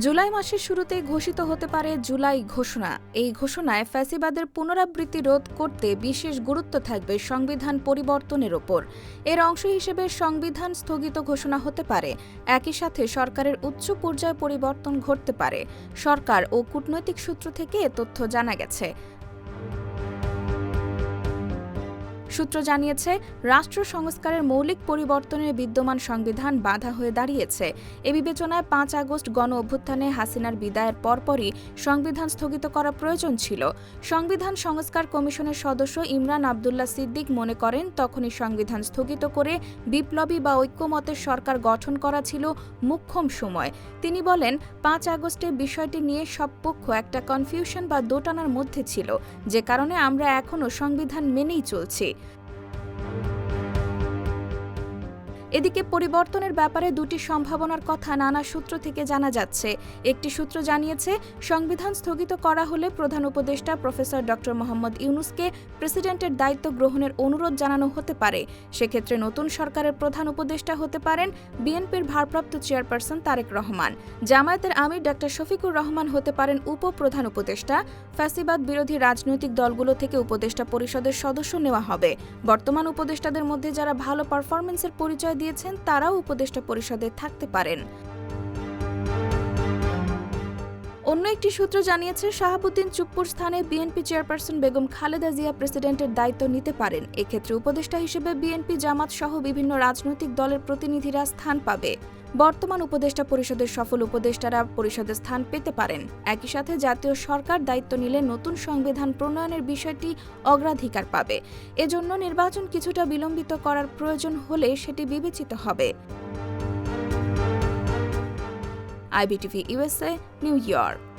জুলাই মাসের শুরুতে ঘোষিত হতে পারে জুলাই ঘোষণা। এই ঘোষণায় ফ্যাসিবাদের পুনরাবৃত্তি রোধ করতে বিশেষ গুরুত্ব থাকবে সংবিধান পরিবর্তনের ওপর। এর অংশ হিসেবে সংবিধান স্থগিত ঘোষণা হতে পারে। একই সাথে সরকারের উচ্চ পর্যায়ে পরিবর্তন ঘটতে পারে। সরকার ও কূটনৈতিক সূত্র থেকে এ তথ্য জানা গেছে। সূত্র জানিয়েছে, রাষ্ট্র সংস্কারের মৌলিক পরিবর্তনের বিদ্যমান সংবিধান বাধা হয়ে দাঁড়িয়েছে। এ বিবেচনায় পাঁচ আগস্ট গণ অভ্যুত্থানে হাসিনার বিদায়ের পরপরই সংবিধান স্থগিত করা প্রয়োজন ছিল। সংবিধান সংস্কার কমিশনের সদস্য ইমরান আবদুল্লাহ সিদ্দিক মনে করেন, তখনই সংবিধান স্থগিত করে বিপ্লবী বা ঐক্যমতের সরকার গঠন করা ছিল মুখ্যম সময়। তিনি বলেন, পাঁচ আগস্টে বিষয়টি নিয়ে সব পক্ষ একটা কনফিউশন বা দোটানার মধ্যে ছিল, যে কারণে আমরা এখনও সংবিধান মেনেই চলছি। এদিকে পরিবর্তনের ব্যাপারে দুটি সম্ভাবনার কথা নানা সূত্র থেকে জানা যাচ্ছে। একটি সূত্র জানিয়েছে, সংবিধান স্থগিত করা হলে প্রধান উপদেষ্টা প্রফেসর ড. মোহাম্মদ ইউনুসকে প্রেসিডেন্টের দায়িত্ব গ্রহণের অনুরোধ জানানো হতে পারে। সেক্ষেত্রে নতুন সরকারের প্রধান উপদেষ্টা হতে পারেন বিএনপির ভারপ্রাপ্ত চেয়ারপারসন তারেক রহমান। জামায়াতের আমির ড. শফিকুর রহমান হতে পারেন উপপ্রধান উপদেষ্টা। ফ্যাসিবাদ বিরোধী রাজনৈতিক দলগুলো থেকে উপদেষ্টা পরিষদের সদস্য নেওয়া হবে। বর্তমান উপদেষ্টাদের মধ্যে যারা ভালো পারফরমেন্সের পরিচয় দিয়েছেন, তারাও উপদেষ্টা পরিষদে থাকতে পারেন। অন্য একটি সূত্র জানিয়েছে, শাহাবুদ্দিন চুপপুর স্থানে বিএনপি চেয়ারপারসন বেগম খালেদা জিয়া প্রেসিডেন্টের দায়িত্ব নিতে পারেন। এক্ষেত্রে উপদেষ্টা হিসেবে বিএনপি, জামাত সহ বিভিন্ন রাজনৈতিক দলের প্রতিনিধিরা স্থান পাবে। বর্তমান উপদেষ্টা পরিষদের সফল উপদেষ্টারা পরিষদে স্থান পেতে পারেন। একই সাথে জাতীয় সরকার দায়িত্ব নিলে নতুন সংবিধান প্রণয়নের বিষয়টি অগ্রাধিকার পাবে। এজন্য নির্বাচন কিছুটা বিলম্বিত করার প্রয়োজন হলে সেটি বিবেচিত হবে। IBTV USA New York.